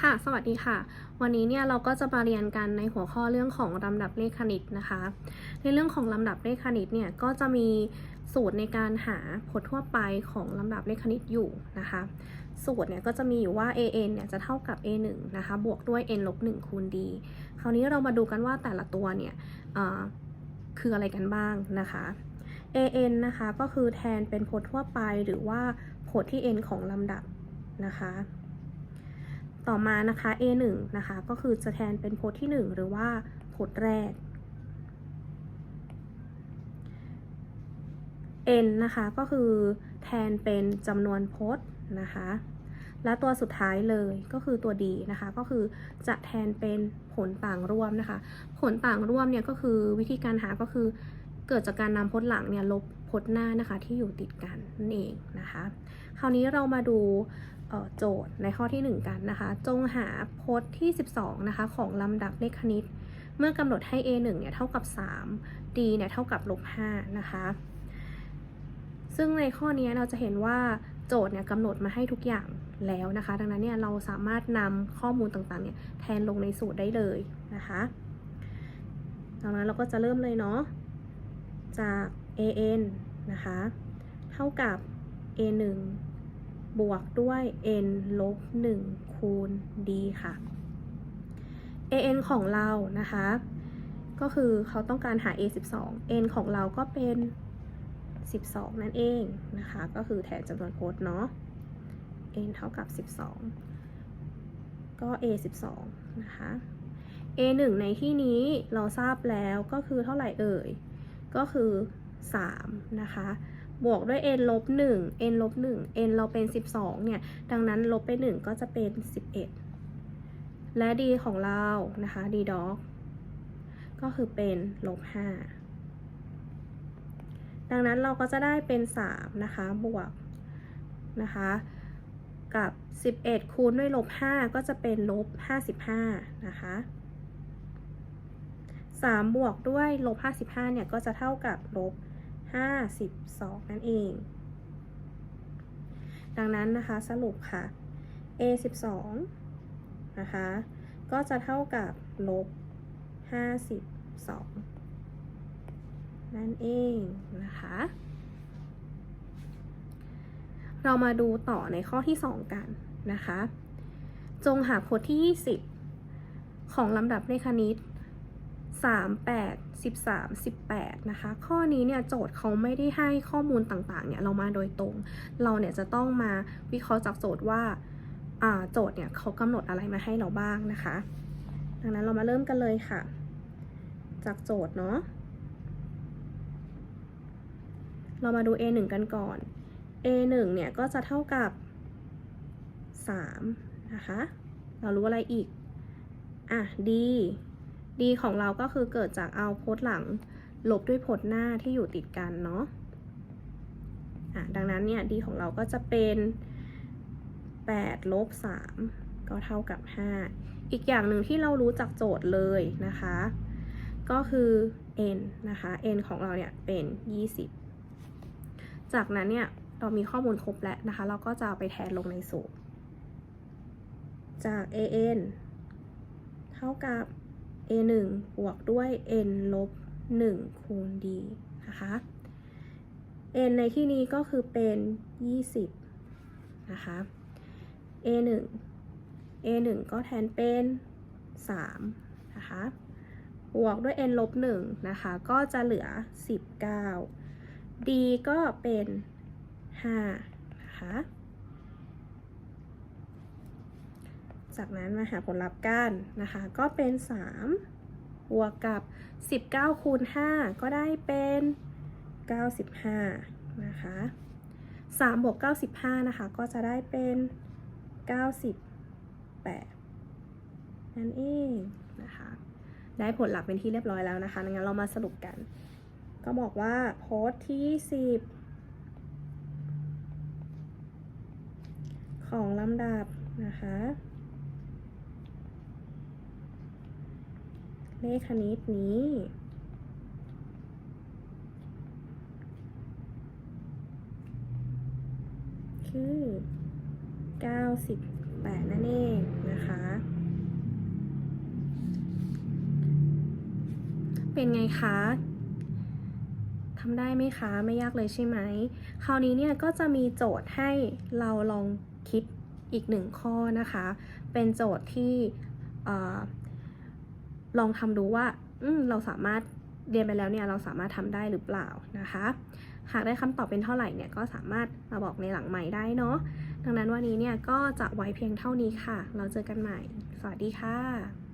ค่ะ สวัสดีค่ะ วันนี้เนี่ยเราก็จะมาเรียนกันในหัวข้อเรื่องของลำดับเลขคณิตนะคะ ในเรื่องของลำดับเลขคณิตเนี่ยก็จะมีสูตรในการหาผลทั่วไปของลำดับเลขคณิตอยู่นะคะ สูตรเนี่ยก็จะมีอยู่ว่า an เนี่ยจะเท่ากับ a1 นะคะ บวกด้วย n ลบ1คูณ d คราวนี้เรามาดูกันว่าแต่ละตัวเนี่ยคืออะไรกันบ้างนะคะ an นะคะก็คือแทนเป็นพจน์ทั่วไปหรือว่าพจน์ที่ n ของลำดับนะคะ ต่อมานะคะ a1 นะคะ ก็คือจะแทนเป็นโพจน์ที่ 1 หรือว่าโพจน์แรก n นะคะ ก็คือแทนเป็นจำนวนโพจน์นะคะ และตัวสุดท้ายเลยก็คือตัว d นะคะ ก็คือจะแทนเป็นผลต่างร่วมนะคะ ผลต่างร่วมเนี่ยก็คือวิธีการหาก็คือเกิดจากการนำพจน์หลังเนี่ยลบพจน์หน้านะคะที่อยู่ติดกันนั่นเองนะคะ คราวนี้เรามาดู โจทย์ในข้อที่ 1 กันนะคะ จงหาพจน์ที่ 12 นะคะ ของลำดับเลขคณิต เมื่อกำหนดให้ a 1เนี่ยเท่ากับ 3 d เนี่ยเท่ากับลบ5นะคะ ซึ่งในข้อนี้เราจะเห็นว่าโจทย์เนี่ยกำหนดมาให้ทุกอย่างแล้วนะคะ ดังนั้นเนี่ยเราสามารถนำข้อมูลต่างๆเนี่ยแทนลงในสูตรได้เลยนะคะดังนั้นเราก็จะเริ่มเลยเนาะจาก an นะคะ เท่ากับ a 1 บวกด้วย n ลบ 1 คูณ d ค่ะ an ของเรานะคะ ก็คือเขาต้องการหา a 12 n ของเราก็เป็น 12 นั่นเองนะคะ ก็คือแทนจำนวนโพจน์เนาะ n เท่ากับ 12 ก็ a 12 นะคะ a 1ในที่นี้เราทราบแล้วก็คือเท่าไหร่เอ่ย ก็คือ 3 นะคะ บวกด้วย n ลบ1 n ลบ1 n เราเป็น 12 เนี่ย ดังนั้นลบไป 1 ก็จะเป็น 11 และ d ของเรา นะคะ d dog ก็คือเป็นลบ5ดังนั้นเราก็จะได้เป็น 3 นะคะ บวก นะคะ กับ 11 คูณด้วยลบ 5 ก็จะเป็นลบ 55 นะคะ3บวกด้วยลบ55เนี่ย ก็จะเท่ากับลบ 52 นั่นเอง ดังนั้นนะคะสรุปค่ะ a 12นะคะก็จะเท่ากับลบ 52 นั่นเองนะคะ เรามาดูต่อในข้อที่ 2 กันนะคะ จงหาพจน์ที่ 20 ของลำดับเลขคณิต 3 8 13 18 นะคะ ข้อนี้เนี่ยโจทย์เขาไม่ได้ให้ข้อมูลต่างๆเนี่ยเรามาโดยตรง เราเนี่ยจะต้องมาวิเคราะห์จากโจทย์ว่าโจทย์เนี่ยเขากำหนดอะไรมาให้เราบ้างนะคะ ดังนั้นเรามาเริ่มกันเลยค่ะ จากโจทย์เนาะเรามาดู a 1 กันก่อน a 1 เนี่ยก็จะเท่ากับ 3 นะคะ เรารู้อะไรอีก อะ d d ของเราก็คือเกิดจากเอาโพจน์หลัง ลบด้วยโพจน์หน้าที่อยู่ติดกันเนาะะดังนั้นเนี่ย d ของเราก็จะเป็น8ลบ3ก็เท่ากับ 5 อีกอย่างหนึ่งที่เรารู้จากโจทย์เลยนะคะ ก็คือ n นะคะ n ของเราเนี่ยเป็น 20 จากนั้นเนี่ยเรามีข้อมูลครบแล้วนะคะ เราก็จะเอาไปแทนลงในสูตร จาก an เท่ากับ a 1บวกด้วย n ลบ 1 คูณ d นะคะ n ในที่นี้ก็คือเป็น 20 นะคะ a 1 a 1ก็แทนเป็น 3 นะคะ บวกด้วย n ลบ 1 นะคะ ก็จะเหลือ 19 d ก็เป็น 5 นะคะ จากนั้นมาหาผลลัพธ์กันนะคะ ก็เป็น 3 บวกกับ 19 คูณ 5 ก็ได้เป็น 95 นะคะ 3 บวก 95 นะคะ ก็จะได้เป็น 98 นั่นเองนะคะ ได้ผลลัพธ์เป็นที่เรียบร้อยแล้วนะคะงั้นเรามาสรุปกัน ก็บอกว่าโพสต์ที่ 10ของลำดับนะคะ เลขคณิตนี้ คือ 98 นั่นเองนะคะ เป็นไงคะทำได้ไหมคะ ไม่ยากเลยใช่ไหม คราวนี้เนี่ยก็จะมีโจทย์ให้เราลองคิดอีกหนึ่งข้อนะคะ เป็นโจทย์ที่ ลองทำดูว่า อืมเราสามารถเรียนไปแล้วเนี่ยเราสามารถทำได้หรือเปล่านะคะ หากได้คำตอบเป็นเท่าไหร่เนี่ยก็สามารถมาบอกในหลังใหม่ได้เนาะดังนั้นวันนี้เนี่ยก็จะไว้เพียงเท่านี้ค่ะ เราเจอกันใหม่ สวัสดีค่ะ